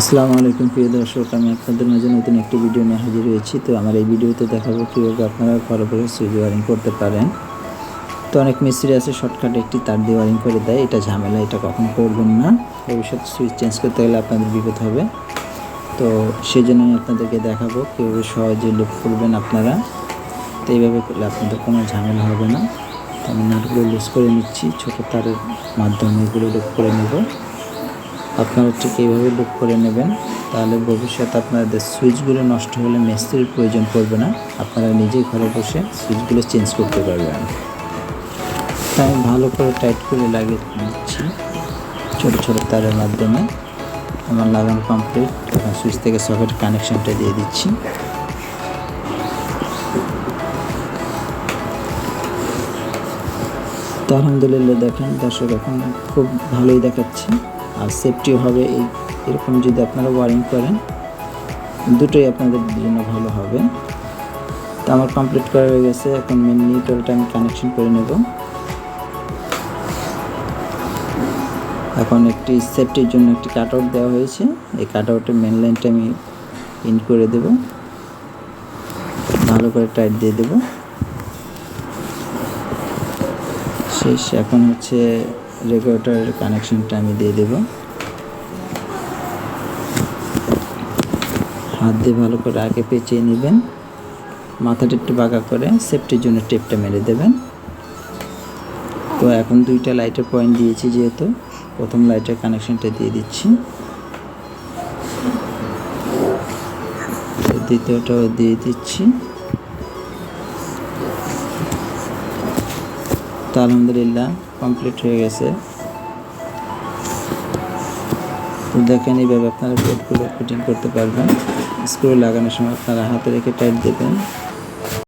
আসসালামু আলাইকুম, প্রিয় দর্শক, আমি আপনাদের মাঝে নতুন একটি ভিডিও নিয়ে হাজির হয়েছি। তো আমার এই ভিডিওতে দেখাবো কীভাবে আপনারা ঘরে বসে সুইচ ওয়ারিং করতে পারেন। তো অনেক মিস্ত্রি আছে শর্টকাটে একটি তার দিয়ে ওয়ারিং করে দেয়। এটা ঝামেলা, এটা কখনো করবেন না। ভবিষ্যতে সুইচ চেঞ্জ করতে গেলে আপনাদের বিপদ হবে। তো সেই জন্য আমি আপনাদেরকে দেখাবো কীভাবে সহজে লুপ করবেন আপনারা। তো এইভাবে করলে আপনাদের কোনো ঝামেলা হবে না। তো আমি নাটগুলো লুজ করে নিচ্ছি, ছোটো তারের মাধ্যমে এগুলো লুপ করে নেব। আপনারা ঠিক এইভাবে বুক করে নেবেন, তাহলে ভবিষ্যতে আপনাদের সুইচগুলো নষ্ট হলে মিস্ত্রির প্রয়োজন পড়বে না, আপনারা নিজেই ঘরে বসে সুইচগুলো চেঞ্জ করতে পারবেন। তাই ভালো করে টাইট করে লাগিয়ে দিচ্ছি, ছোটো ছোটো তারের মাধ্যমে। আমার লাগানো কমপ্লিট সুইচ থেকে সকেট কানেকশানটা দিয়ে দিচ্ছি। তো আলহামদুলিল্লাহ দেখেন, দর্শক এখন খুব ভালোই দেখাচ্ছে। আর সেফটিও হবে এই, এরকম যদি আপনারা ওয়ারিং করেন, দুটোই আপনাদের জন্য ভালো হবে। তো আমার কমপ্লিট করা হয়ে গেছে, এখন মেন নিউট্রালটা আমি কানেকশন করে নেব। এখন একটি সেফটির জন্য একটি কাট আউট দেওয়া হয়েছে, এই কাট আউটের মেন লাইনটা আমি ইন করে দেব। ভালো করে টাইট দিয়ে দেবো। শেষ, এখন হচ্ছে রেগুলেটরের কানেকশনটা আমি দিয়ে দেব। হাত দিয়ে ভালো করে আগে পেঁচিয়ে নেবেন। মাথাটা একটু বাঁকা করে সেফটির জন্য টেপটা মেরে দেবেন। তো এখন দুইটা লাইটের পয়েন্ট দিয়েছি যেহেতু, প্রথম লাইটের কানেকশনটা দিয়ে দিচ্ছি। দ্বিতীয়টাও দিয়ে দিচ্ছি। তো আলহামদুলিল্লাহ কমপ্লিট হয়ে গেছে। দেখেন এইভাবে আপনারা কোডগুলো ফিটিং করতে পারবেন। স্ক্রু লাগানোর সময় আপনারা হাতে রেখে টাইট দেবেন।